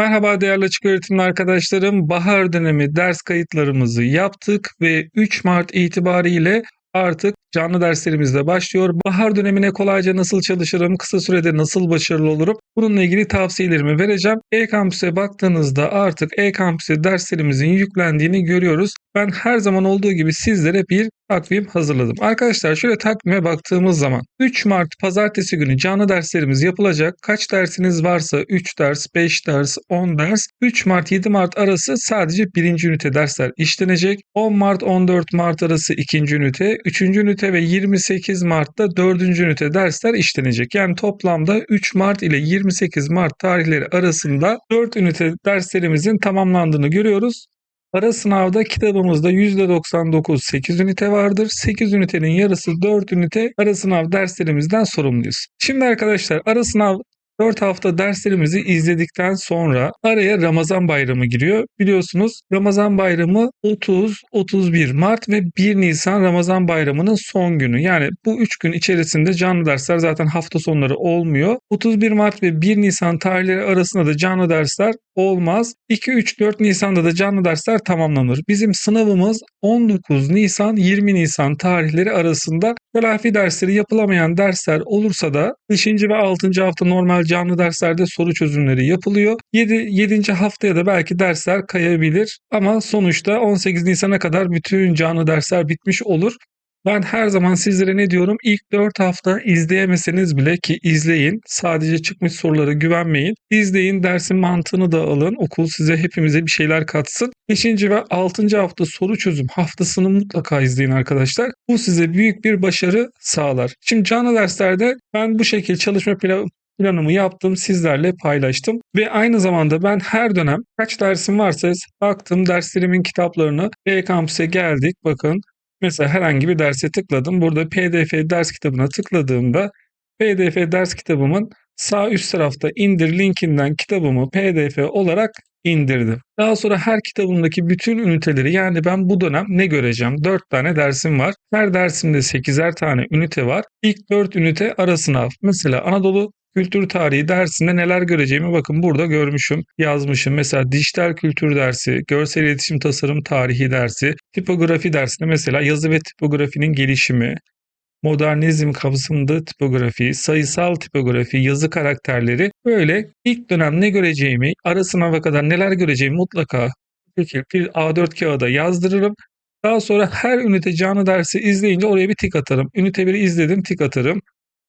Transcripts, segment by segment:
Merhaba değerli açık öğretimli arkadaşlarım. Bahar dönemi ders kayıtlarımızı yaptık ve 3 Mart itibariyle artık canlı derslerimiz de başlıyor. Bahar dönemine kolayca nasıl çalışırım, kısa sürede nasıl başarılı olurum bununla ilgili tavsiyelerimi vereceğim. E-Kampüs'e baktığınızda artık E-Kampüs'e derslerimizin yüklendiğini görüyoruz. Ben her zaman olduğu gibi sizlere bir takvim hazırladım. Arkadaşlar şöyle takvime baktığımız zaman 3 Mart pazartesi günü canlı derslerimiz yapılacak. Kaç dersiniz varsa 3 ders, 5 ders, 10 ders. 3 Mart 7 Mart arası sadece 1. ünite dersler işlenecek. 10 Mart 14 Mart arası 2. ünite, 3. ünite ve 28 Mart'ta 4. ünite dersler işlenecek. Yani toplamda 3 Mart ile 28 Mart tarihleri arasında 4 ünite derslerimizin tamamlandığını görüyoruz. Ara sınavda kitabımızda %99 8 ünite vardır. 8 ünitenin yarısı 4 ünite ara sınav derslerimizden sorumluyuz. Şimdi arkadaşlar ara sınav 4 hafta derslerimizi izledikten sonra araya Ramazan bayramı giriyor. Biliyorsunuz Ramazan bayramı 30-31 Mart ve 1 Nisan Ramazan bayramının son günü. Yani bu 3 gün içerisinde canlı dersler zaten hafta sonları olmuyor. 31 Mart ve 1 Nisan tarihleri arasında da canlı dersler olmaz. 2-3-4 Nisan'da da canlı dersler tamamlanır. Bizim sınavımız 19 Nisan 20 Nisan tarihleri arasında telafi dersleri yapılamayan dersler olursa da 5. ve 6. hafta normal canlı derslerde soru çözümleri yapılıyor. 7. 7. haftaya da belki dersler kayabilir ama sonuçta 18 Nisan'a kadar bütün canlı dersler bitmiş olur. Ben her zaman sizlere ne diyorum? İlk 4 hafta izleyemeseniz bile ki izleyin. Sadece çıkmış sorulara güvenmeyin. İzleyin, dersin mantığını da alın. Okul size hepimize bir şeyler katsın. 5. ve 6. hafta soru çözüm haftasını mutlaka izleyin arkadaşlar. Bu size büyük bir başarı sağlar. Şimdi canlı derslerde ben bu şekilde çalışma planı planımı yaptım, sizlerle paylaştım. Ve aynı zamanda ben her dönem kaç dersim varsa baktım derslerimin kitaplarını E-Kampüs'e geldik. Bakın Mesela herhangi bir derse tıkladım. Burada PDF ders kitabına tıkladığımda PDF ders kitabımın sağ üst tarafta indir linkinden kitabımı PDF olarak indirdim. Daha sonra her kitabımdaki bütün üniteleri yani ben bu dönem ne göreceğim? 4 tane dersim var. Her dersimde 8'er tane ünite var. İlk 4 ünite ara sınav. Mesela Anadolu kültür tarihi dersinde neler göreceğimi bakın burada görmüşüm, yazmışım. Mesela dijital kültür dersi, görsel iletişim tasarım tarihi dersi, tipografi dersinde mesela yazı ve tipografinin gelişimi, modernizm kapsamında tipografi, sayısal tipografi, yazı karakterleri böyle ilk dönem ne göreceğimi, ara sınava kadar neler göreceğimi mutlaka bir A4 kağıda yazdırırım. Daha sonra her ünite canlı dersi izleyince oraya bir tik atarım. Ünite 1'i izledim tik atarım.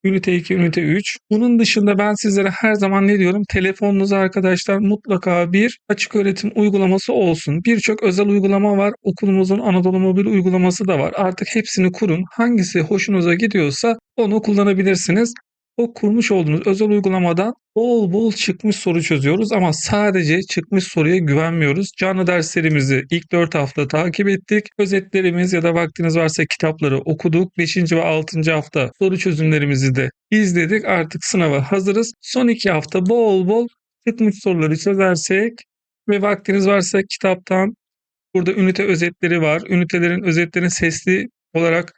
Ünite 2, ünite 3. Bunun dışında ben sizlere her zaman ne diyorum? Telefonunuza arkadaşlar mutlaka bir açık öğretim uygulaması olsun. Birçok özel uygulama var. Okulumuzun Anadolu Mobil uygulaması da var. Artık hepsini kurun. Hangisi hoşunuza gidiyorsa onu kullanabilirsiniz o kurmuş olduğunuz özel uygulamadan bol bol çıkmış soru çözüyoruz ama sadece çıkmış soruya güvenmiyoruz. Canlı derslerimizi ilk 4 hafta takip ettik. Özetlerimiz ya da vaktiniz varsa kitapları okuduk. 5. ve 6. hafta soru çözümlerimizi de izledik. Artık sınava hazırız. Son 2 hafta bol bol çıkmış soruları çözersek ve vaktiniz varsa kitaptan burada ünite özetleri var. Ünitelerin özetlerin sesli olarak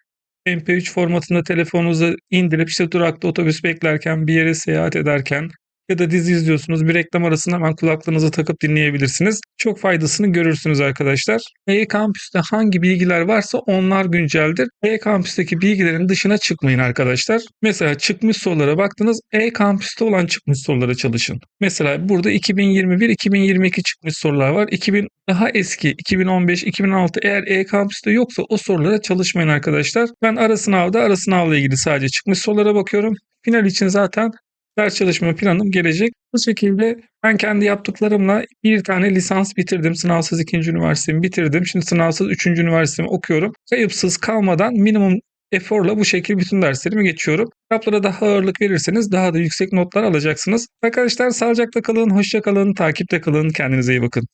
MP3 formatında telefonunuza indirip işte durakta otobüs beklerken bir yere seyahat ederken ya da dizi izliyorsunuz bir reklam arasında hemen kulaklığınızı takıp dinleyebilirsiniz. Çok faydasını görürsünüz arkadaşlar. E-Kampüs'te hangi bilgiler varsa onlar günceldir. E-Kampüs'teki bilgilerin dışına çıkmayın arkadaşlar. Mesela çıkmış sorulara baktınız E-Kampüs'te olan çıkmış sorulara çalışın. Mesela burada 2021-2022 çıkmış sorular var. 2000 daha eski 2015-2016 eğer E-Kampüs'te yoksa o sorulara çalışmayın arkadaşlar. Ben ara sınavda ara sınavla ilgili sadece çıkmış sorulara bakıyorum. Final için zaten ders çalışma planım gelecek. Bu şekilde ben kendi yaptıklarımla bir tane lisans bitirdim. Sınavsız ikinci üniversitemi bitirdim. Şimdi sınavsız üçüncü üniversitemi okuyorum. Kayıpsız kalmadan minimum eforla bu şekilde bütün derslerimi geçiyorum. Kitaplara daha ağırlık verirseniz daha da yüksek notlar alacaksınız. Arkadaşlar sağlıcakla kalın, hoşça kalın, takipte kalın, kendinize iyi bakın.